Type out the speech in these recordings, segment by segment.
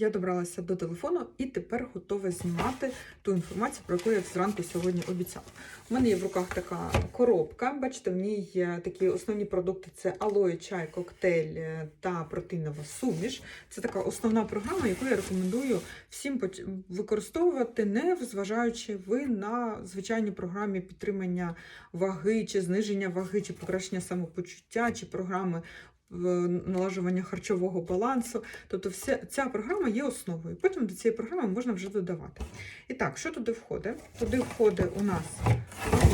Я добралася до телефону і тепер готова знімати ту інформацію, про яку я зранку сьогодні обіцяла. У мене є в руках така коробка. Бачите, в ній є такі основні продукти: це алоє, чай, коктейль е, та протеїнова суміш. Це така основна програма, яку я рекомендую всім використовувати, не зважаючи ви на звичайні програмі підтримання ваги, чи зниження ваги, чи покращення самопочуття, чи програми налажування харчового балансу. Тобто, вся ця програма є основою. Потім до цієї програми можна вже додавати. І так, що туди входить? Туди входить у нас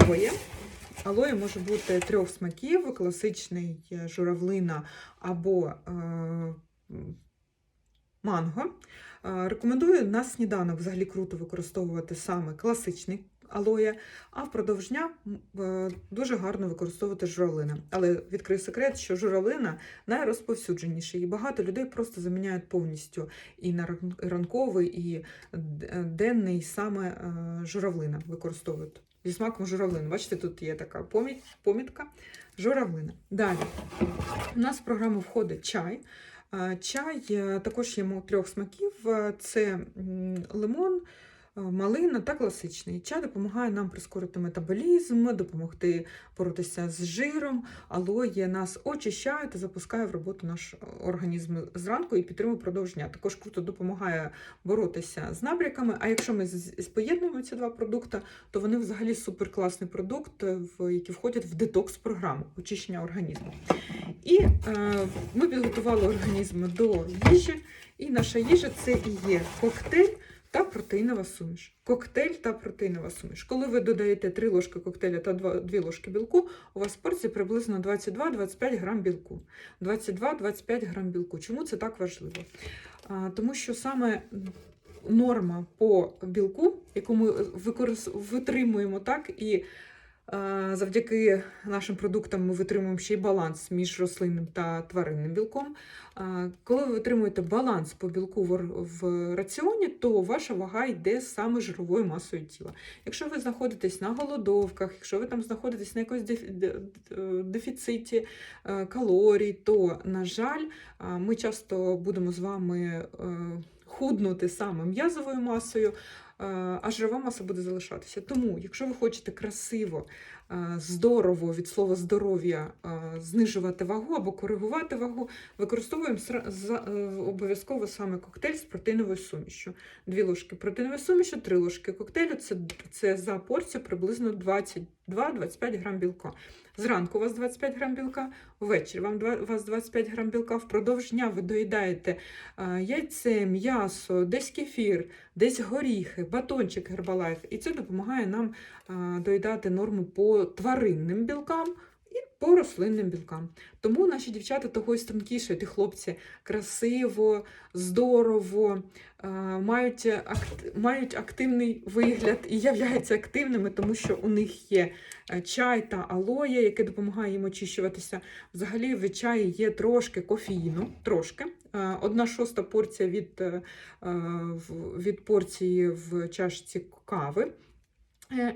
алоє. Алоє може бути трьох смаків: класичний е, журавлина або е, манго. Е, Рекомендую на сніданок взагалі круто використовувати саме класичний алоє, а впродовж дня е, дуже гарно використовувати журавлина. Але відкрию секрет, що журавлина найрозповсюдженіший, і багато людей просто заміняють повністю і на ранковий, і е, денний саме е, журавлина використовують. Зі смаком журавлин. Бачите, тут є така поміт, помітка журавлина. Далі у нас в програму входить чай. Чай також є трьох смаків: це лимон, малина та класичний. Чай допомагає нам прискорити метаболізм, допомогти боротися з жиром. Алоє нас очищає та запускає в роботу наш організм зранку і підтримує впродовж дня. Також круто допомагає боротися з набряками. А якщо ми поєднуємо ці два продукти, то вони взагалі суперкласний продукт, е, які входять в детокс-програму очищення організму. І е, ми підготували організм до їжі, і наша їжа це і є коктейль та протеїнова суміш. Коктейль та протеїнова суміш. Коли ви додаєте 3 ложки коктейля та 2 ложки білку, у вас в порції приблизно 22-25 грам білку. 22-25 грам білку. Чому це так важливо? А, тому що саме норма по білку, яку ми витримуємо так, і завдяки нашим продуктам ми витримуємо ще й баланс між рослинним та тваринним білком. Коли ви витримуєте баланс по білку в, раціоні, то ваша вага йде саме жировою масою тіла. Якщо ви знаходитесь на голодовках, якщо ви там знаходитесь на якомусь де- дефіциті е, калорій, то, на жаль, ми часто будемо з вами е, худнути саме м'язовою масою, е, а жирова маса буде залишатися. Тому, якщо ви хочете красиво, е, здорово від слова здоров'я е, знижувати вагу або коригувати вагу, використовуємо е, обов'язково саме коктейль з протеїновою сумішю. Дві ложки протеїнової суміші, три ложки коктейлю це, це за порцію приблизно 22-25 грам білка. Зранку у вас 25 грам білка, ввечері вам 2, у вас 25 грам білка, впродовж дня ви доїдаєте а, яйце, м'ясо, десь кефір, десь горіхи, батончик гербалайф. І це допомагає нам а, доїдати норму по тваринним білкам. І по рослинним білкам. Тому наші дівчата того й стрункішають, і хлопці красиво, здорово, а, мають, мають активний вигляд і являються активними, тому що у них є е, чай та алоє, яке допомагає їм очищуватися. Взагалі в чаї є трошки кофеїну, трошки. Е, Одна шоста порція від, е, е, від порції в чашці кави, е, і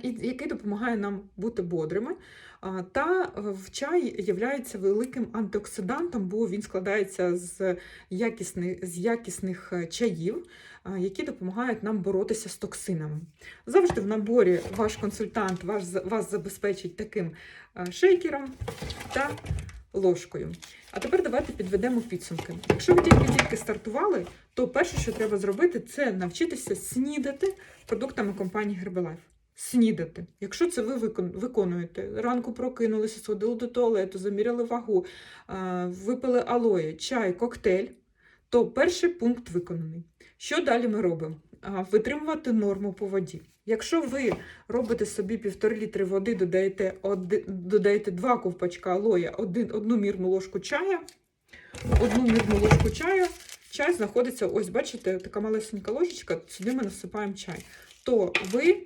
який допомагає нам бути бодрими. Та е, в чай є великим антиоксидантом, бо він складається з якісних, з якісних е, чаїв, які допомагають нам боротися з токсинами. Завжди в наборі ваш консультант за- вас забезпечить таким е, шейкером та ложкою. А тепер давайте підведемо підсумки. Якщо ви тільки-тільки стартували, то перше, що треба зробити, це навчитися снідати продуктами компанії Herbalife. Снідати. Якщо це ви виконуєте, ранку прокинулися, сходили до туалету, заміряли вагу, випили алоє, чай, коктейль, то перший пункт виконаний. Що далі ми робимо? Витримувати норму по воді. Якщо ви робите собі півтори літри води, додаєте, оди- додаєте два ковпачка алоя, один, одну мірну ложку чая, одну мірну ложку чаю, чай знаходиться, ось бачите, така малесенька ложечка, сюди ми насипаємо чай. То ви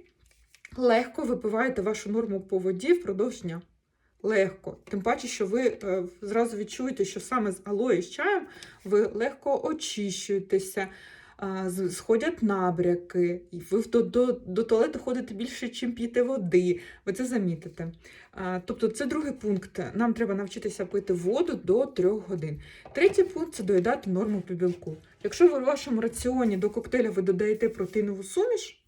легко випиваєте вашу норму по воді впродовж дня. Легко. Тим паче, що ви е, зразу відчуєте, що саме з алоє з чаєм ви легко очищуєтеся. з- сходять набряки, і ви до, до, до туалету ходите більше, чим п'єте води. Ви це замітите. А, Тобто, це другий пункт. Нам треба навчитися пити воду до 3 годин. Третій пункт це доїдати норму по білку. Якщо ви в вашому раціоні до коктейля ви додаєте протеїнову суміш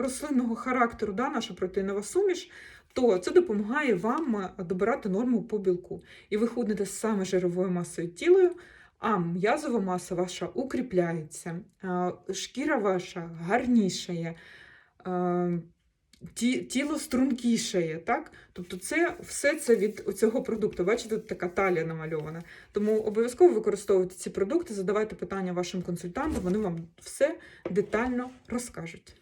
рослинного характеру, да, наша протеїнова суміш, то це допомагає вам е, добирати норму по білку. І ви худнете саме жировою масою тілою, а м'язова маса ваша укріпляється, шкіра ваша гарнішає, тіло стрункішає. Так? Тобто це все це від цього продукту. Бачите, тут така талія намальована. Тому обов'язково використовуйте ці продукти, задавайте питання вашим консультантам, вони вам все детально розкажуть.